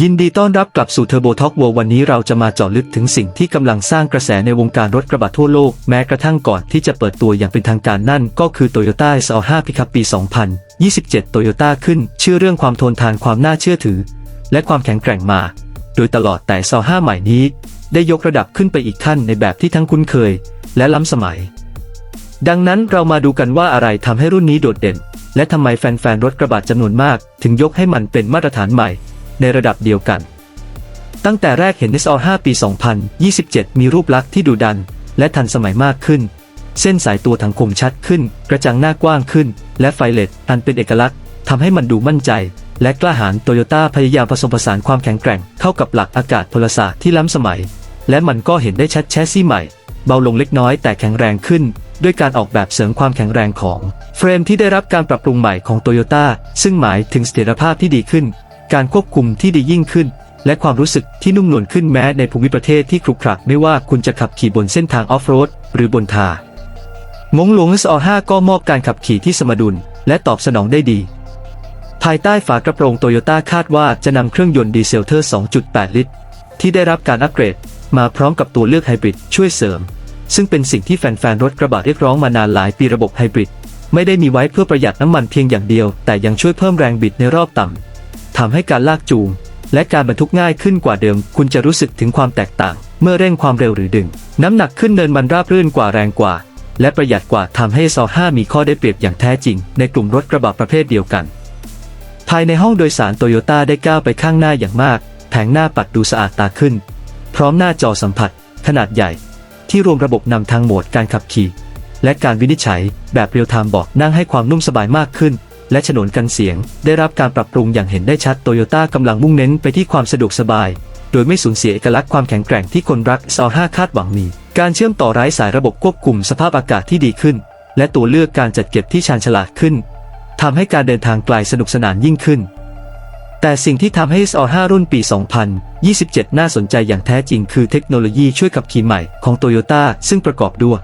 ยินดีต้อนรับกลับสู่ Turbo Talk World วันนี้เราจะมาเจาะลึกถึงสิ่งที่กำลังสร้างกระแสในวงการรถกระบะทั่วโลก แม้กระทั่งก่อนที่จะเปิดตัวอย่างเป็นทางการนั่น ก็คือ Toyota S5 Pickup ปี 2027 Toyota ขึ้น ชื่อเรื่องความทนทานความน่าเชื่อถือ และความแข็งแกร่งมา โดยตลอดแต่ S5 ใหม่นี้ ได้ยกระดับขึ้นไปอีกขั้นในแบบที่ทั้งคุ้นเคย และล้ำสมัย ดังนั้นเรามาดูกันว่าอะไรทำให้รุ่นนี้โดดเด่น และทำไมแฟนๆรถกระบะจำนวนมาก ถึงยกให้มันเป็นมาตรฐานใหม่ ในระดับเดียวกัน ตั้งแต่แรกเห็น SR5 ปี 2027 มีรูปลักษณ์ที่ดุดัน และทันสมัยมากขึ้น เส้นสายตัวถังคมชัดขึ้น กระจังหน้ากว้างขึ้น และไฟเลตอันเป็นเอกลักษณ์ทำให้มันดูมั่นใจ และกล้าหาญโตโยต้าพยายามผสมผสานความแข็งแกร่งเข้ากับหลักอากาศพลศาสตร์ที่ล้ำสมัย และมันก็เห็นได้ชัดแชสซี่ใหม่ เบาลงเล็กน้อยแต่แข็งแรงขึ้นด้วยการออกแบบเสริมความแข็งแรงของ เฟรมที่ได้รับการปรับปรุงใหม่ของโตโยต้าซึ่งหมายถึงเสถียรภาพที่ดีขึ้น การควบคุมที่ดียิ่งขึ้น และความรู้สึกที่นุ่มนวลขึ้นแม้ในภูมิประเทศที่ครุขระไม่ว่าคุณจะขับขี่บนเส้นทางออฟโรดหรือบนทามงหลวง S5 ก็มอบการขับขี่ที่สมดุล และตอบสนองได้ดี ภายใต้ฝากระโปรงโตโยต้าคาดว่าจะนำเครื่องยนต์ดีเซลเทอร์ 2.8 ลิตร ที่ได้รับการอัปเกรด มาพร้อมกับตัวเลือกไฮบริดช่วยเสริม ซึ่งเป็นสิ่งที่แฟนๆ รถกระบะเรียกร้องมานานหลายปีระบบไฮบริดไม่ได้มีไว้เพื่อประหยัดน้ำมันเพียงอย่างเดียว แต่ยังช่วยเพิ่มแรงบิดในรอบต่ำ ทำให้การลากจูง และการบรรทุกง่ายขึ้นกว่าเดิม คุณจะรู้สึกถึงความแตกต่าง เมื่อเร่งความเร็วหรือดึง น้ำหนักขึ้นเนินมันราบรื่นกว่าแรงกว่า และประหยัดกว่าทำให้ซอ5มีข้อได้เปรียบอย่างแท้จริง ในกลุ่มรถกระบะประเภทเดียวกัน ภายในห้องโดยสารโตโยต้าได้ก้าวไปข้างหน้าอย่างมาก แผงหน้าปัดดูสะอาดตาขึ้น พร้อมหน้าจอสัมผัส ขนาดใหญ่ ที่รวมระบบนำทางโหมดการขับขี่ และการวินิจฉัย แบบเรียลไทม์บอกนั่งให้ความนุ่มสบายมากขึ้น และฉนวนกันเสียง ได้รับการปรับปรุงอย่างเห็นได้ชัดโตโยต้ากำลังมุ่งเน้นไปที่ความสะดวกสบาย โดยไม่สูญเสียเอกลักษณ์ความแข็งแกร่งที่คนรักซอ5คาดหวังมีการเชื่อมต่อไร้สายระบบควบคุมสภาพอากาศที่ดีขึ้น และตัวเลือกการจัดเก็บที่ชาญฉลาดขึ้นทำให้การเดินทางไกลสนุกสนานยิ่งขึ้น แต่สิ่งที่ทำให้ S5 รุ่นปี 2027 น่าสนใจอย่างแท้จริงคือเทคโนโลยีช่วยขับขี่ใหม่ของ Toyota ซึ่งประกอบด้วย